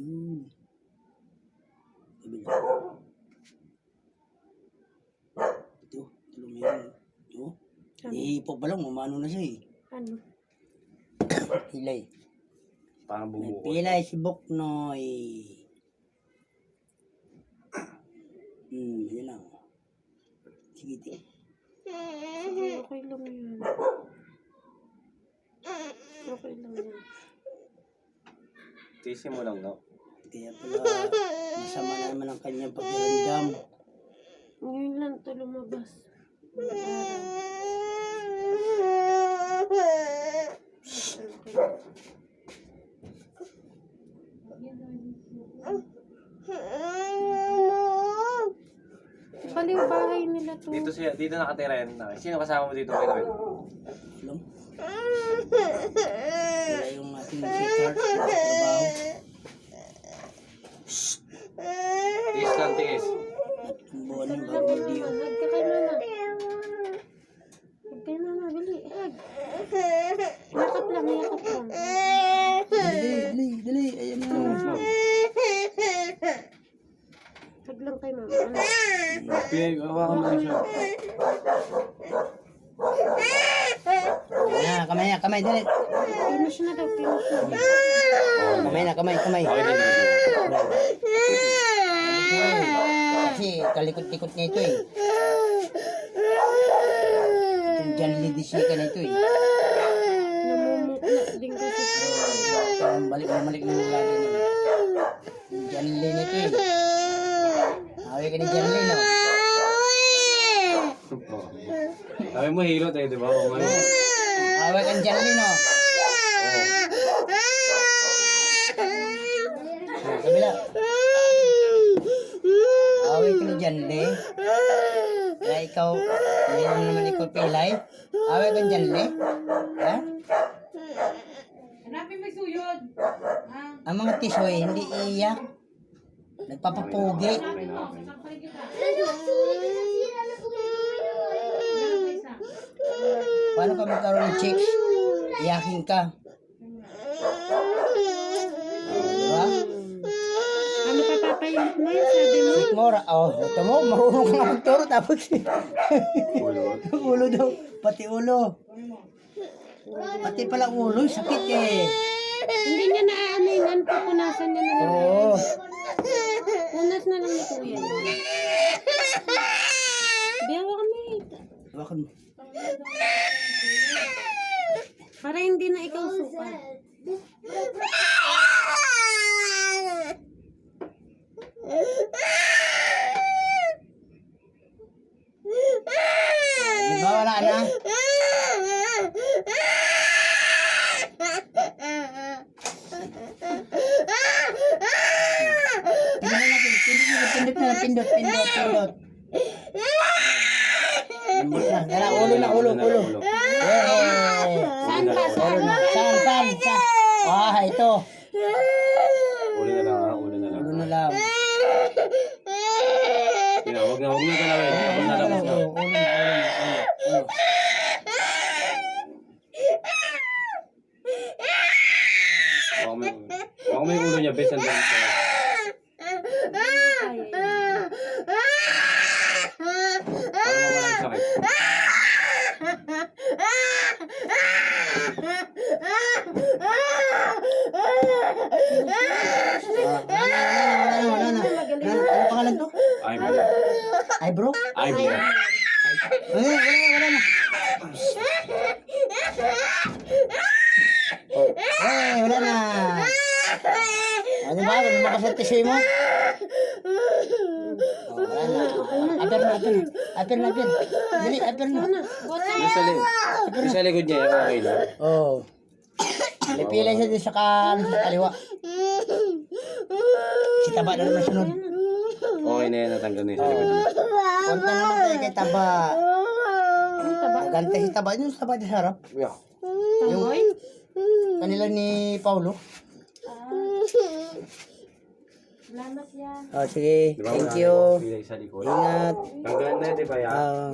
Ayun. Kabila. Ito, tulong yun. Oh. Ihipo pa lang, umano na siya eh. Ano? Hilay. Parang bumuo. Pilay si Buknoy. Hmm, yun lang. Sige, sige. Sige, okay lang yan. Okay lang yan. Tisin mo lang, no? Kaya pala, masama na naman ang kanyang pakiramdam. Ngayon lang ito lumabas. Bali yung bahay nila to. Dito siya, dito nakatira yan. Sino kasama mo dito, the way? Alam? Wala yung ating sweetheart trabaho. Tiis lang, tiis. Buwan Hag bago. Hag. Yakap lang, yakap lang. Dali, dali, dali. Ayan na. Hag lang kay mama. Ano? Pinagawa mo siya. Na, kamay na, kamay, dali. Finish na daw, finish na. Kamay na, kamay, kamay. Okay din. Kasi kalikot-likot na ito eh. Itong Janly Disica na ito eh. Namumukla din kasi siya. Parang balik-balik na yung lagi niya. Yung Janly na ito eh. Hawi ka ni Janly no? Sabi mo, hilo tayo, di ba? Hawi ka ni Janly no? Ah, Kabila. Ni Janly. Kaya ikaw, mo naman ikaw pilay. Hawi ka ni Janly. Ha? Hanapin mo suyod. Ha? Ang mga tisoy, hindi iiyak. Nagpapapugi. Paano ka magkaroon ng chicks? Iyakin ka. Diba? Ano pa papayunit mo yun, sabi mo? Oh, ito mo, marunong ka nga magturo. Tapos, ulo daw. Pati ulo. Pati pala ulo, sakit eh. Hindi niya na ano yun, pupunasan niya na lang. Oo. Punas na lang ni kuya. Biyawa kami. Bakit mo? Para hindi na ikaw suka. Di ba wala na? Pindot natin, pindot, pindot, pindot, pindot, pindot, pindot. Pindot na. Dala, ulo na, ulo, ulo. Yay! Saan pa? Saan? Ulo. Saan, saan, saan? Ah, ito. Uli na lang, ha? Uli na lang. Ulo na lang. Yun na, Huwag na, huwag na galawin. Huwag na labas na. Ulo, ulo na, ulo na, ulo. ulo. Huwag mo, huwag mo yung ulo niya, besan lang. Para mawala yung sakit. Ah, wala na, wala na, wala na. Ano, ano pangalan Ay. Eyebrow? Ay, bro. Wala na, wala wala na. Eh, wala na. Ano ba? Ano ba sa tisoy mo? Oh. Aper na, aper na. Aper na, aper. Dali, aper na. Yung sa, li- yung sa likod niya, okay na. Oh. Pipilay siya din sa kaliwa. Si Taba na naman sunod. Na yan, natanggal na yung sa likod niya. Punta naman tayo kay Taba. Gante si Taba. Yung Taba di harap. Yeah. Yung kanila ni Paulo. Salamat yan. Oh, sige. Di ba, Thank wala you. pilay sa likod. Ingat. Tanggal na, di ba yan? Ah,